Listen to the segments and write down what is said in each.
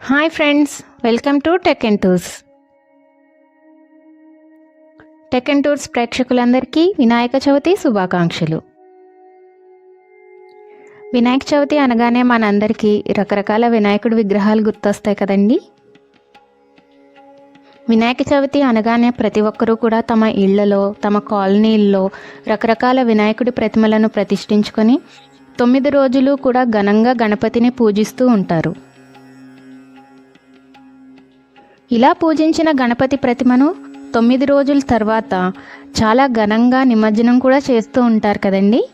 Hi friends welcome to tech and tours. Tech and tours ప్రేక్షకులందరికీ వినాయక చవితి శుభాకాంక్షలు. వినాయక చవితి అనగానే మనందరికీ రకరకాల వినాయకుడి విగ్రహాలు గుర్తొస్తాయి కదండి? వినాయక చవితి అనగానే ప్రతి ఒక్కరూ కూడా తమ ఇళ్ళలో తమ కాలనీల్లో రకరకాల వినాయకుడి ప్రతిమలను ప్రతిష్ఠించుకొని తొమ్మిది రోజులు కూడా ఘనంగా గణపతిని పూజిస్తూ ఉంటారు. ఇలా పూజించిన గణపతి ప్రతిమను తొమ్మిది రోజుల తర్వాత చాలా ఘనంగా నిమజ్జనం కూడా చేస్తూ ఉంటారు కదండీ?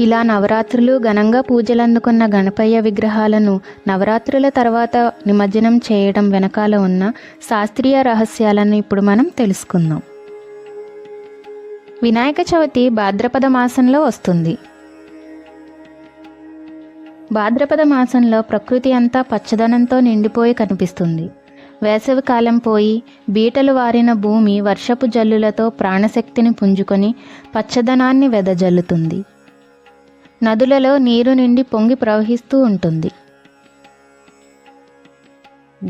ఇలా నవరాత్రులు ఘనంగా పూజలు అందుకున్న గణపయ్య విగ్రహాలను నవరాత్రుల తర్వాత నిమజ్జనం చేయడం వెనకాల ఉన్న శాస్త్రీయ రహస్యాలను ఇప్పుడు మనం తెలుసుకుందాం. వినాయక చవితి భాద్రపద మాసంలో వస్తుంది. భాద్రపద మాసంలో ప్రకృతి అంతా పచ్చదనంతో నిండిపోయి కనిపిస్తుంది. వేసవి కాలం పోయి బీటలు వారిన భూమి వర్షపు జల్లులతో ప్రాణశక్తిని పుంజుకొని పచ్చదనాన్ని వెదజల్లుతుంది. నదులలో నీరు నిండి పొంగి ప్రవహిస్తూ ఉంటుంది.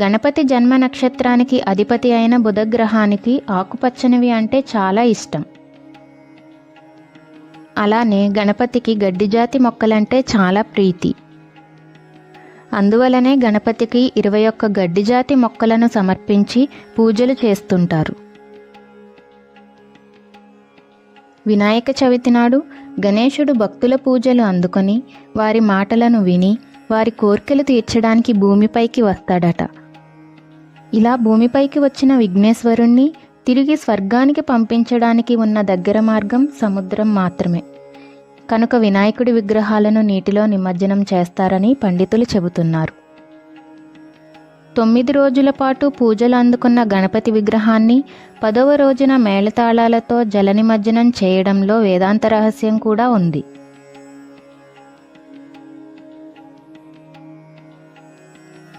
గణపతి జన్మ నక్షత్రానికి అధిపతి అయిన బుధగ్రహానికి ఆకుపచ్చనివి అంటే చాలా ఇష్టం. అలానే గణపతికి గడ్డిజాతి మొక్కలంటే చాలా ప్రీతి. అందువలనే గణపతికి ఇరవై ఒక్క గడ్డి జాతి మొక్కలను సమర్పించి పూజలు చేస్తుంటారు. వినాయక చవితి నాడు గణేశుడు భక్తుల పూజలు అందుకొని వారి మాటలను విని వారి కోరికలు తీర్చడానికి భూమిపైకి వస్తాడట. ఇలా భూమిపైకి వచ్చిన విఘ్నేశ్వరుణ్ణి తిరిగి స్వర్గానికి పంపించడానికి ఉన్న దగ్గర మార్గం సముద్రం మాత్రమే. కనుక వినాయకుడి విగ్రహాలను నీటిలో నిమజ్జనం చేస్తారని పండితులు చెబుతున్నారు. తొమ్మిది రోజుల పాటు పూజలు అందుకున్న గణపతి విగ్రహాన్ని పదవ రోజున మేళతాళాలతో జలనిమజ్జనం చేయడంలో వేదాంత రహస్యం కూడా ఉంది.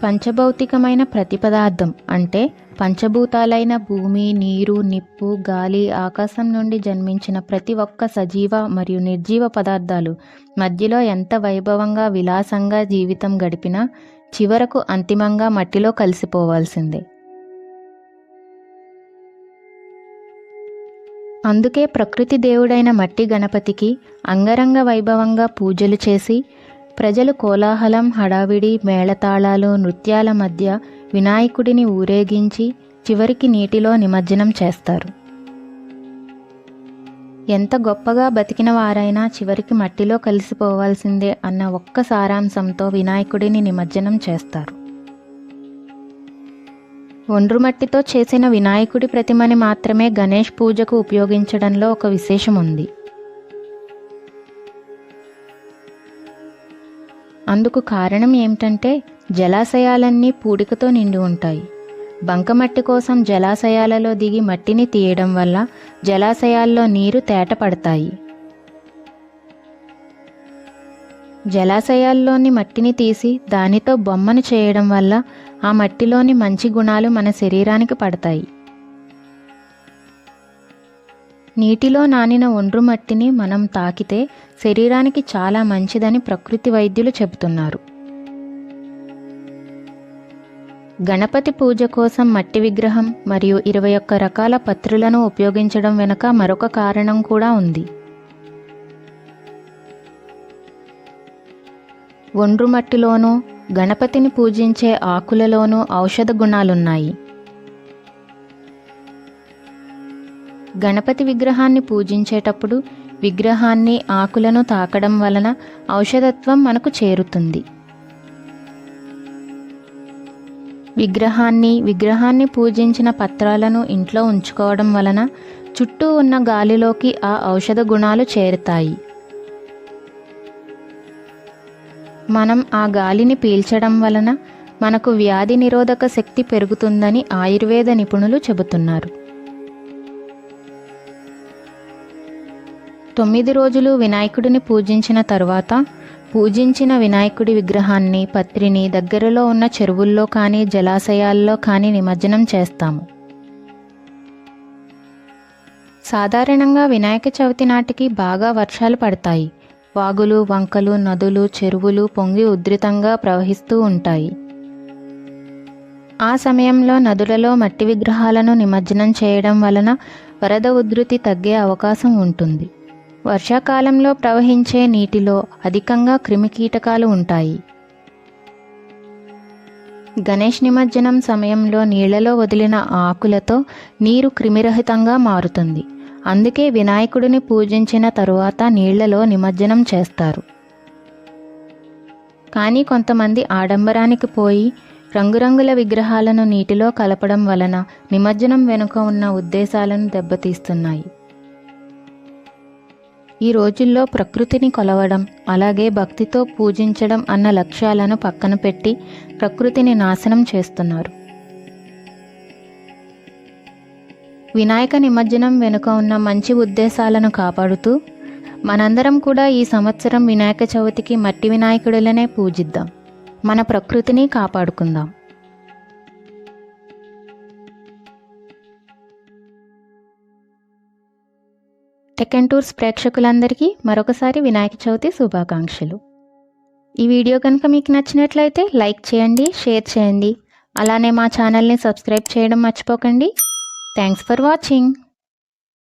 పంచభౌతికమైన ప్రతి పదార్థం అంటే పంచభూతాలైన భూమి నీరు నిప్పు గాలి ఆకాశం నుండి జన్మించిన ప్రతి ఒక్క సజీవ మరియు నిర్జీవ పదార్థాలు మధ్యలో ఎంత వైభవంగా విలాసంగా జీవితం గడిపినా చివరకు అంతిమంగా మట్టిలో కలిసిపోవాల్సిందే. అందుకే ప్రకృతి దేవుడైన మట్టి గణపతికి అంగరంగ వైభవంగా పూజలు చేసి ప్రజలు కోలాహలం హడావిడి మేళతాళాలు నృత్యాల మధ్య వినాయకుడిని ఊరేగించి చివరికి నీటిలో నిమజ్జనం చేస్తారు. ఎంత గొప్పగా బతికిన వారైనా చివరికి మట్టిలో కలిసిపోవాల్సిందే అన్న ఒక్క సారాంశంతో వినాయకుడిని నిమజ్జనం చేస్తారు. ఒండ్రు మట్టితో చేసిన వినాయకుడి ప్రతిమని మాత్రమే గణేష్ పూజకు ఉపయోగించడంలో ఒక విశేషం ఉంది అందుకు కారణం ఏమిటంటే జలాశయాలన్నీ పూడికతో నిండి ఉంటాయి. బంకమట్టి కోసం జలాశయాలలో దిగి మట్టిని తీయడం వల్ల జలాశయాల్లో నీరు తేటపడతాయి. జలాశయాల్లోని మట్టిని తీసి దానితో బొమ్మను చేయడం వల్ల ఆ మట్టిలోని మంచి గుణాలు మన శరీరానికి పడతాయి. నీటిలో నానిన ఒండ్రు మట్టిని మనం తాకితే శరీరానికి చాలా మంచిదని ప్రకృతి వైద్యులు చెబుతున్నారు. గణపతి పూజ కోసం మట్టి విగ్రహం మరియు ఇరవై ఒక్క రకాల పత్రులను ఉపయోగించడం వెనుక మరొక కారణం కూడా ఉంది. ఒండ్రు మట్టిలోనూ గణపతిని పూజించే ఆకులలోనూ ఔషధ గుణాలున్నాయి. గణపతి విగ్రహాన్ని పూజించేటప్పుడు విగ్రహాన్ని ఆకులను తాకడం వలన ఔషధత్వం మనకు చేరుతుంది. విగ్రహాన్ని విగ్రహాన్ని పూజించిన పత్రాలను ఇంట్లో ఉంచుకోవడం వలన చుట్టూ ఉన్న గాలిలోకి ఆ ఔషధ గుణాలు చేరుతాయి. మనం ఆ గాలిని పీల్చడం వలన మనకు వ్యాధి నిరోధక శక్తి పెరుగుతుందని ఆయుర్వేద నిపుణులు చెబుతున్నారు. తొమ్మిది రోజులు వినాయకుడిని పూజించిన తరువాత పూజించిన వినాయకుడి విగ్రహాన్ని పత్రిని దగ్గరలో ఉన్న చెరువుల్లో కానీ జలాశయాల్లో కానీ నిమజ్జనం చేస్తాము. సాధారణంగా వినాయక చవితి నాటికి బాగా వర్షాలు పడతాయి. వాగులు వంకలు నదులు చెరువులు పొంగి ఉధృతంగా ప్రవహిస్తూ ఉంటాయి. ఆ సమయంలో నదులలో మట్టి విగ్రహాలను నిమజ్జనం చేయడం వలన వరద ఉధృతి తగ్గే అవకాశం ఉంటుంది. వర్షాకాలంలో ప్రవహించే నీటిలో అధికంగా క్రిమికీటకాలు ఉంటాయి. గణేష్ నిమజ్జనం సమయంలో నీళ్ళలో వదిలిన ఆకులతో నీరు క్రిమిరహితంగా మారుతుంది. అందుకే వినాయకుడిని పూజించిన తరువాత నీళ్ళలో నిమజ్జనం చేస్తారు. కానీ కొంతమంది ఆడంబరానికి పోయి రంగురంగుల విగ్రహాలను నీటిలో కలపడం వలన నిమజ్జనం వెనుక ఉన్న ఉద్దేశాలను దెబ్బతీస్తున్నాయి. ఈ రోజుల్లో ప్రకృతిని కొలవడం అలాగే భక్తితో పూజించడం అన్న లక్ష్యాలను పక్కన పెట్టి ప్రకృతిని నాశనం చేస్తున్నారు. వినాయక నిమజ్జనం వెనుక ఉన్న మంచి ఉద్దేశాలను కాపాడుతూ మనందరం కూడా ఈ సంవత్సరం వినాయక చవితికి మట్టి వినాయకుడులనే పూజిద్దాం. మన ప్రకృతిని కాపాడుకుందాం. టెక్ అండ్ టూర్స్ ప్రేక్షకులందరికీ మరొకసారి వినాయక చవితి శుభాకాంక్షలు. ఈ వీడియో కనుక మీకు నచ్చినట్లయితే లైక్ చేయండి షేర్ చేయండి. అలానే మా ఛానల్ని సబ్స్క్రైబ్ చేయడం మర్చిపోకండి. Thanks for watching.